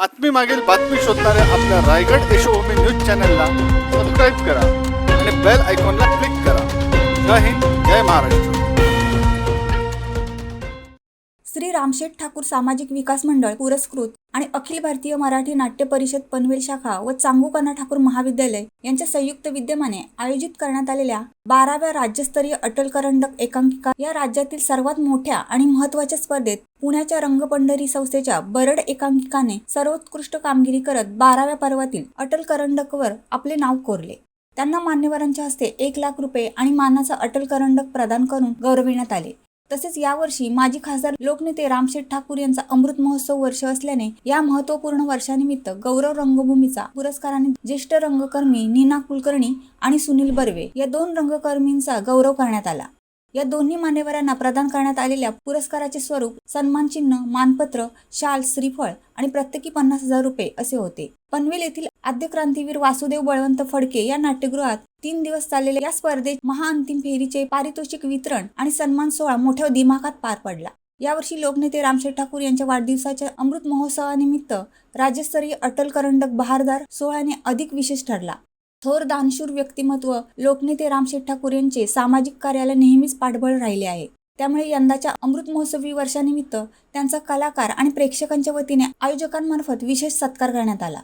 बातमी मागील बातमी शोधणाऱ्या आपल्या रायगड यशोभूमी न्यूज चॅनलला सबस्क्राईब करा आणि बेल आयकॉनला क्लिक करा. जय हिंद जय महाराष्ट्र. श्री रामशेठ ठाकूर सामाजिक विकास मंडळ पुरस्कृत आणि अखिल भारतीय मराठी नाट्य परिषद पनवेल शाखा व चांगुकन्ना ठाकूर महाविद्यालय यांच्या संयुक्त विद्यमाने आयोजित करण्यात आलेल्या बाराव्या राज्यस्तरीय अटल करंडक एकांकिका या राज्यातील सर्वात मोठ्या आणि महत्त्वाच्या स्पर्धेत पुण्याच्या रंगपंढरी संस्थेच्या बरड एकांकिकाने सर्वोत्कृष्ट कामगिरी करत बाराव्या पर्वातील अटल करंडकवर आपले नाव कोरले. त्यांना मान्यवरांच्या हस्ते एक लाख रुपये आणि मानाचा अटल करंडक प्रदान करून गौरविण्यात आले. तसेच यावर्षी माजी खासदार लोकनेते रामशेठ ठाकूर यांचा अमृत महोत्सव वर्ष असल्याने या महत्त्वपूर्ण वर्षानिमित्त गौरव रंगभूमीचा पुरस्काराने ज्येष्ठ रंगकर्मी नीना कुलकर्णी आणि सुनील बर्वे या दोन रंगकर्मींचा गौरव करण्यात आला. या दोन्ही मान्यवरांना प्रदान करण्यात आलेल्या पुरस्काराचे स्वरूप सन्मान चिन्ह मानपत्र शाल श्रीफळ आणि प्रत्येकी पन्नास हजार रुपये असे होते. पनवेल येथील आद्य क्रांतीवीर वासुदेव बळवंत फडके या नाट्यगृहात तीन दिवस चाललेल्या या स्पर्धेत महाअंतिम फेरीचे पारितोषिक वितरण आणि सन्मान सोहळा मोठ्या दिमाखात पार पडला. यावर्षी लोकनेते रामशेठ ठाकूर यांच्या वाढदिवसाच्या अमृत महोत्सवानिमित्त राज्यस्तरीय अटल करंडक बहारदार सोहळ्याने अधिक विशेष ठरला. थोर दानशूर व्यक्तिमत्व लोकनेते रामशेठ ठाकूर यांचे सामाजिक कार्याला नेहमीच पाठबळ राहिले आहे. त्यामुळे यंदाच्या अमृत महोत्सवी वर्षानिमित्त त्यांचा कलाकार आणि प्रेक्षकांच्या वतीने आयोजकांमार्फत विशेष सत्कार करण्यात आला.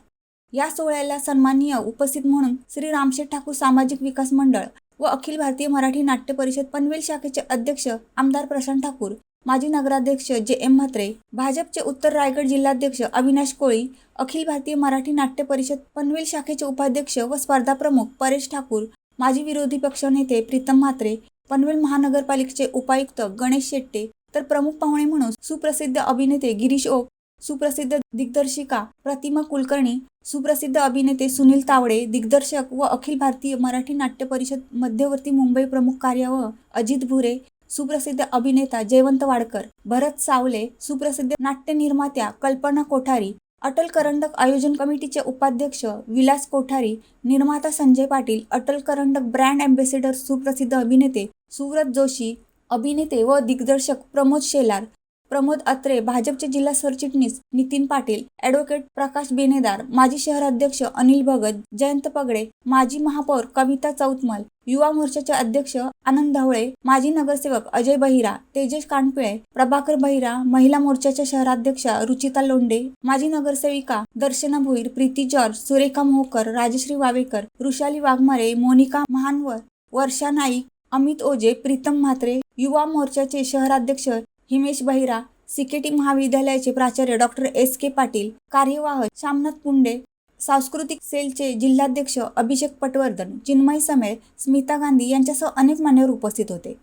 या सोहळ्याला सन्माननीय उपस्थित म्हणून श्री रामशेठ ठाकूर सामाजिक विकास मंडळ व अखिल भारतीय मराठी नाट्य परिषद पनवेल शाखेचे अध्यक्ष आमदार प्रशांत ठाकूर माजी नगराध्यक्ष जे एम म्हात्रे भाजपचे उत्तर रायगड जिल्हाध्यक्ष अविनाश कोळी अखिल भारतीय मराठी नाट्य परिषद पनवेल शाखेचे उपाध्यक्ष व स्पर्धा प्रमुख परेश ठाकूर माजी विरोधी पक्षनेते प्रीतम म्हात्रे पनवेल महानगरपालिकेचे उपायुक्त गणेश शेट्टे तर प्रमुख पाहुणे म्हणून सुप्रसिद्ध अभिनेते गिरीश ओक सुप्रसिद्ध दिग्दर्शिका प्रतिमा कुलकर्णी सुप्रसिद्ध अभिनेते सुनील तावडे दिग्दर्शक व अखिल भारतीय मराठी नाट्य परिषद मध्यवर्ती मुंबई प्रमुख कार्यावह अजित भुरे सुप्रसिद्ध अभिनेता जयवंत वाडकर भरत सावले सुप्रसिद्ध नाट्य निर्मात्या कल्पना कोठारी अटल करंडक आयोजन कमिटीचे उपाध्यक्ष विलास कोठारी निर्माता संजय पाटील अटल करंडक ब्रँड अँबॅसेडर सुप्रसिद्ध अभिनेते सुव्रत जोशी अभिनेते व दिग्दर्शक प्रमोद शेलार प्रमोद अत्रे भाजपचे जिल्हा सरचिटणीस नितीन पाटील ॲडव्होकेट प्रकाश बेनेदार माजी शहराध्यक्ष अनिल भगत जयंत पगडे माजी महापौर कविता चौतमल युवा मोर्चाचे अध्यक्ष आनंद ढवळे माजी नगरसेवक अजय बहिरा तेजेश कानपिळे प्रभाकर बहिरा महिला मोर्चाच्या शहराध्यक्षा रुचिता लोंडे माजी नगरसेविका दर्शना भोईर प्रीती जॉर्ज सुरेखा मोहकर राजश्री वावेकर वृषाली वाघमारे मोनिका महानवर वर्षा नाईक अमित ओजे प्रीतम म्हात्रे युवा मोर्चाचे शहराध्यक्ष हिमेश बहिरा सिकेटी महाविद्यालयाचे प्राचार्य डॉक्टर एस के पाटील कार्यवाह श्यामनाथ पुंडे सांस्कृतिक सेलचे जिल्हाध्यक्ष अभिषेक पटवर्धन चिन्मय समेळ स्मिता गांधी यांच्यासह अनेक मान्यवर उपस्थित होते.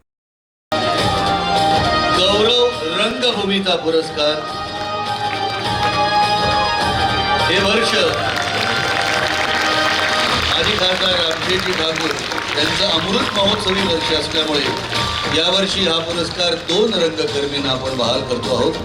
गौरव रंगभूमीचा पुरस्कार. हे वर्ष आधी खासदार रामशेठी ठाकूर यांचं अमृत महोत्सवी वर्ष असल्यामुळे यावर्षी हा पुरस्कार दोन रंगकर्मींना आपण बहाल करतो आहोत.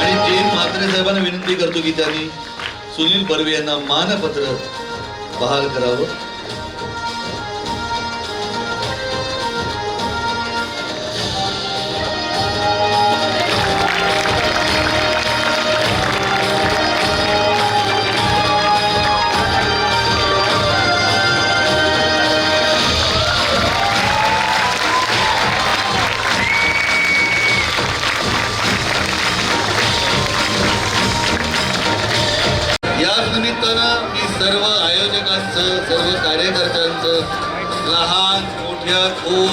आणि ते म्हात्रे साहेबांना विनंती करतो की त्यांनी सुनील बर्वे यांना मानपत्र बहाल करावं. निमित्तानं मी सर्व आयोजकांचं सर्व कार्यकर्त्यांचं लहान मोठ्या थोर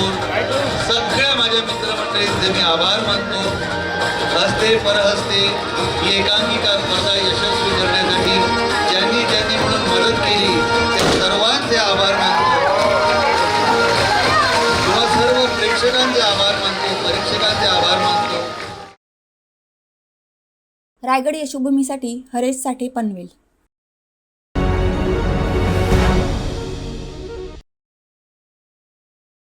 सगळ्या माझ्या मित्रमंडळींचे मी आभार मानतो. हस्ते परहस्ते ही एकांकिका स्पर्धा यशस्वी करण्यासाठी ज्यांनी ज्यांनी म्हणून मदत केली त्या सर्वांचे आभार मानतो. किंवा सर्व प्रेक्षकांचे आभार मानतो परीक्षकांचे आभार मानतो. रायगड यशोभूमीसाठी हरेश साठे पनवेल.